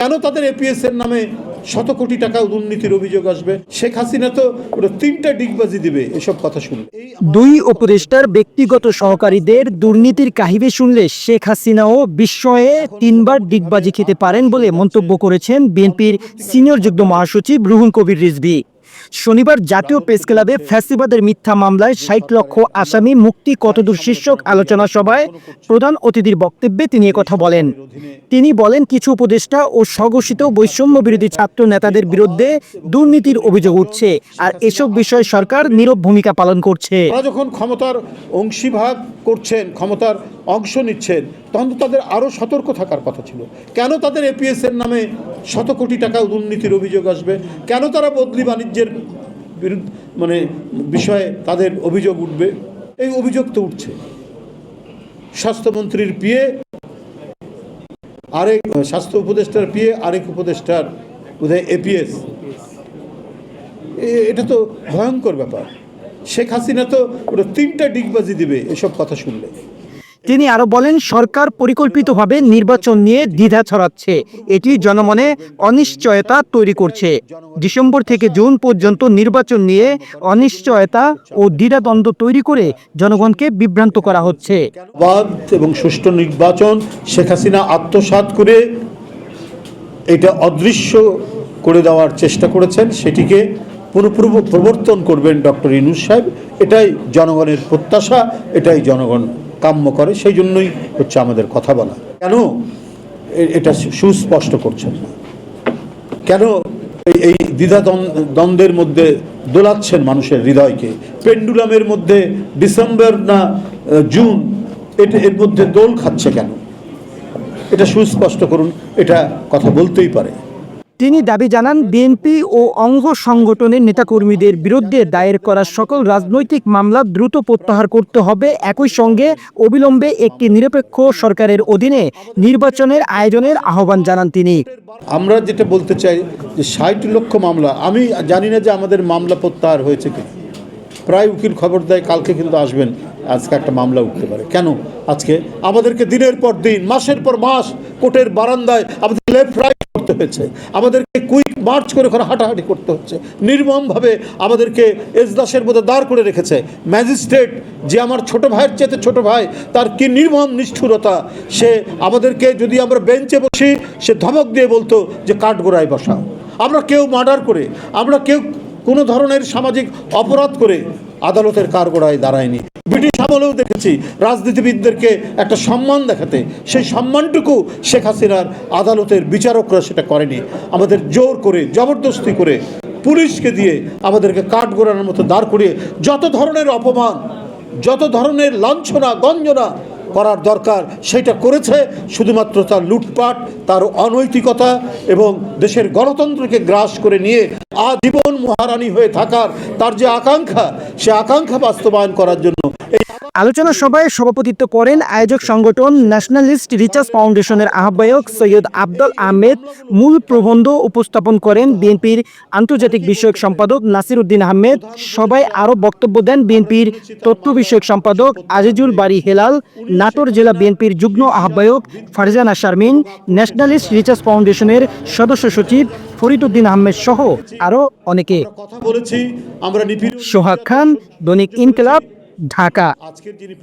কেন তাদের এপিএস এর নামে শত কোটি টাকা দুর্নীতির অভিযোগ আসবে? শেখ হাসিনা তো ওটা তিনটা ডিগবাজি দিবে, এসব কথা শুনলে দুই উপদেষ্টার ব্যক্তিগত সহকারীদের দুর্নীতির কাহিবে শুনলে শেখ হাসিনাও বিস্ময়ে তিনবার ডিগবাজি খেতে পারেন বলে মন্তব্য করেছেন বিএনপির সিনিয়র যুগ্ম মহাসচিব রুহুল কবির রিজভী। শনিবার জাতীয় প্রেস ক্লাবে ফ্যাসিবাদের মিথ্যা মামলায় ষাট লক্ষ আসামি মুক্তি কতদূর শীর্ষক আলোচনা সভায় প্রধান অতিথির বক্তব্যে তিনি কথা বলেন। তিনি বলেন, কিছু উপদেষ্টা ও স্বঘোষিত বৈষম্য বিরোধী ছাত্র নেতাদের বিরুদ্ধে দুর্নীতির অভিযোগ উঠছে আর এসব বিষয়ে সরকার নীরব ভূমিকা পালন করছে। যখন ক্ষমতার অংশীভাগ করছেন, ক্ষমতার অংশ নিচ্ছেন, তখন তো তাদের আরও সতর্ক থাকার কথা ছিল। কেন তাদের এপিএস এর নামে শত কোটি টাকা দুর্নীতির অভিযোগ আসবে? কেন তারা বদলি বাণিজ্যের মানে বিষয়ে তাদের অভিযোগ উঠবে? এই অভিযোগ তো উঠছে। স্বাস্থ্যমন্ত্রীর পিয়ে আরেক, স্বাস্থ্য উপদেষ্টার পিয়ে আরেক উপদেষ্টার বোধহয় এপিএস এটা তো ভয়ঙ্কর ব্যাপার। শেখ হাসিনা তো ওটা তিনটা ডিগবাজি দিবে এসব কথা শুনলে। তিনি আরও বলেন, সরকার পরিকল্পিতভাবে নির্বাচন নিয়ে দ্বিধা ছড়াচ্ছে। এটি জনমনে অনিশ্চয়তা তৈরি করছে। ডিসেম্বর থেকে জুন পর্যন্ত নির্বাচন নিয়ে অনিশ্চয়তা ও দ্বিধাদ্বন্দ্ব তৈরি করে জনগণকে বিভ্রান্ত করা হচ্ছে। এবং সুষ্ঠু নির্বাচন শেখ হাসিনা আত্মসাৎ করে এটা অদৃশ্য করে দেওয়ার চেষ্টা করেছেন। সেটিকে পুরোপুরি প্রবর্তন করবেন ডক্টর ইনুস সাহেব। এটাই জনগণের প্রত্যাশা, এটাই জনগণ কাম্য করে, সেই জন্যই হচ্ছে আমাদের কথা বলা। কেন এটা সুস্পষ্ট করছেন না। কেন এই- দ্বিধা দ্বন্দ্বের মধ্যে দোলাচ্ছেন মানুষের হৃদয়কে? পেন্ডুলামের মধ্যে ডিসেম্বর না জুন, এটা, এর মধ্যে দোল খাচ্ছে কেন? এটা সুস্পষ্ট করুন, এটা কথা বলতেই পারে। তিনি দাবি জানান, বিএনপি ও অঙ্গ সংগঠনের নেতাকর্মীদের বিরুদ্ধে দায়ের করা সকল রাজনৈতিক মামলা দ্রুত প্রত্যাহার করতে হবে। একই সঙ্গে অবিলম্বে একটি নিরপেক্ষ সরকারের অধীনে নির্বাচনের আয়োজনের আহ্বান জানান তিনি। আমরা যেটা বলতে চাই যে ষাট লক্ষ মামলা, আমি জানি না যে আমাদের মামলা প্রত্যাহার হয়েছে কি। প্রায় উকিল খবর দেয়, কালকে কিন্তু আসবেন, আজকে একটা মামলা উঠতে পারে। কেন? আজকে আমাদেরকে দিনের পর দিন, মাসের পর মাস কোর্টের বারান্দায় আমাদের লেফট, রাইট করতে হয়েছে। আমাদেরকে কুইক মার্চ করে ওখানে হাঁটাহাঁটি করতে হচ্ছে। নির্মমভাবে আমাদেরকে এজলাসের মধ্যে দাঁড় করে রেখেছে। ম্যাজিস্ট্রেট যে আমার ছোট ভাইয়ের চেয়ে ছোট ভাই, তার কি নির্মম নিষ্ঠুরতা? সে আমাদেরকে যদি আমরা বেঞ্চে বসি, সে ধমক দিয়ে বলতো যে কাঠগোড়ায় বসাও। আমরা কেউ মার্ডার করে, আমরা কেউ কোনো ধরনের সামাজিক অপরাধ করে আদালতের কারগোড়ায় দাঁড়ায়নি। ব্রিটিশ আমলেও দেখেছি, রাজনীতিবিদদেরকে একটা সম্মান দেখাতে। সেই সম্মানটুকু শেখ হাসিনার আদালতের বিচারকরা সেটা করেনি। আমাদের জোর করে, জবরদস্তি করে পুলিশকে দিয়ে আমাদেরকে কাঠ গোড়ানোর মতো দাঁড় করিয়ে, যত ধরনের অপমান, যত ধরনের লাঞ্ছনা, গঞ্জনা করার দরকার সেটা করেছে শুধুমাত্র তার লুটপাট, তার অনৈতিকতা এবং দেশের গণতন্ত্রকে গ্রাস করে নিয়ে আজীবন মহারানী হয়ে থাকার তার যে আকাঙ্ক্ষা, সে আকাঙ্ক্ষা বাস্তবায়ন করার জন্য এই আলোচনা সভায় সভাপতিত্ব করেন আয়োজক সংগঠন ন্যাশনালিস্ট রিচার্জ ফাউন্ডেশনের আহ্বায়ক সৈয়দ আব্দুল আহমেদ। মূল প্রবন্ধ উপস্থাপন করেন বিএনপির আন্তর্জাতিক বিষয়ক সম্পাদক নাসির উদ্দিন আহমেদ। সবাই আরও বক্তব্য দেন বিএনপির তথ্য বিষয়ক সম্পাদক আজিজুল বাড়ি হেলাল। নাটোর জেলা বিএনপির যুগ্ম আহ্বায়ক ফারজানা শারমিন। ন্যাশনালিস্ট রিচার্জ ফাউন্ডেশনের সদস্য সচিব ফরিদ উদ্দিন আহমেদ সহ আরও অনেকে। সোহাগ খান দৈনিক ইনকলাব। ঢাকা। আজকের যিনি